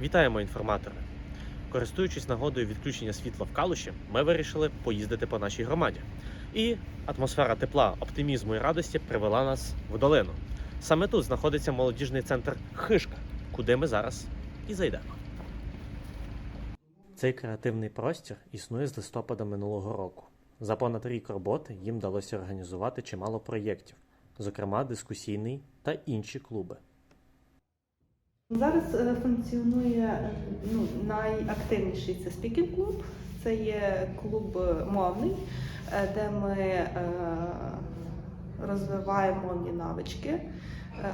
Вітаємо інформатори! Користуючись нагодою відключення світла в Калуші, ми вирішили поїздити по нашій громаді. І атмосфера тепла, оптимізму і радості привела нас в долину. Саме тут знаходиться молодіжний центр Хишка, куди ми зараз і зайдемо. Цей креативний простір існує з листопада минулого року. За понад рік роботи їм вдалося організувати чимало проєктів, зокрема дискусійний та інші клуби. Зараз е, функціонує е, ну, найактивніший це спікінг клуб. Це є клуб е, мовний, де ми розвиваємо мовні навички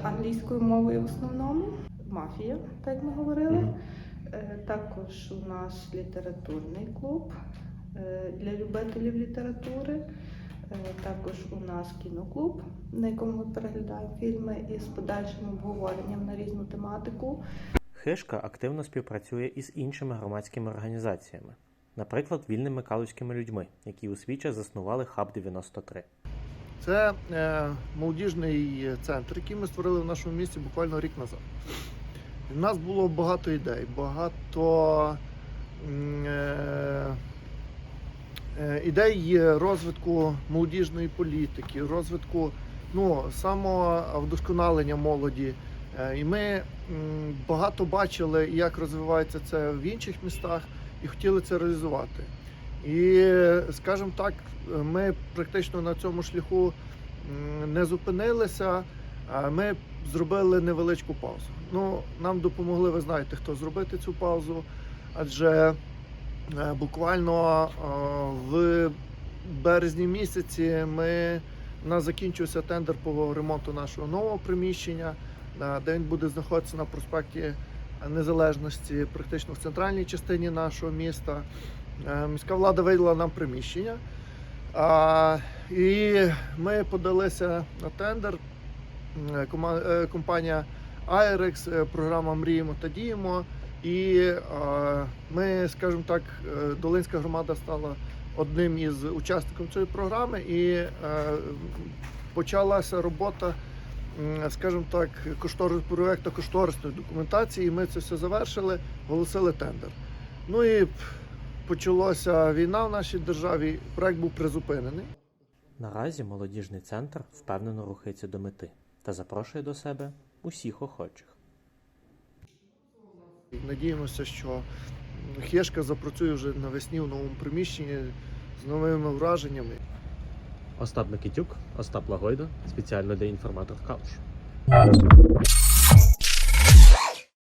англійською мовою в основному. Мафія, так як ми говорили. Також у нас літературний клуб для любителів літератури. Е, Також у нас кіноклуб, на якому ми переглядаємо фільми із подальшим обговоренням на різну тематику. Хишка активно співпрацює із іншими громадськими організаціями, наприклад, вільними калузькими людьми, які у свій час заснували Хаб 93. Це е, молодіжний центр, який ми створили в нашому місті буквально рік назад. У нас було багато ідей, багато е, е, ідей розвитку молодіжної політики, розвитку ну, самовдосконалення молоді. Е, І ми багато бачили, як розвивається це в інших містах, і хотіли це реалізувати. І, скажімо так, ми практично на цьому шляху не зупинилися. Ми зробили невеличку паузу. Ну, нам допомогли, ви знаєте, хто зробити цю паузу, адже е, буквально е, в березні місяці ми у нас закінчився тендер по ремонту нашого нового приміщення, е, де він буде знаходитися на проспекті Незалежності, практично в центральній частині нашого міста. Е, Міська влада виділа нам приміщення. І ми подалися на тендер. Е, е, Компанія е, програма Мріємо та діємо. І ми, скажімо так, е, Долинська громада стала одним із учасників цієї програми, і е, почалася робота, скажімо так, кошторис проекту кошторисної документації. І ми це все завершили, оголосили тендер. Ну і почалася війна в нашій державі. Проект був призупинений. Наразі молодіжний центр впевнено рухається до мети та запрошує до себе усіх охочих. Надіємося, що Хешка запрацює вже навесні в новому приміщенні з новими враженнями. Остап Микитюк, Остап Лагойда, спеціально для інформатор Калуш.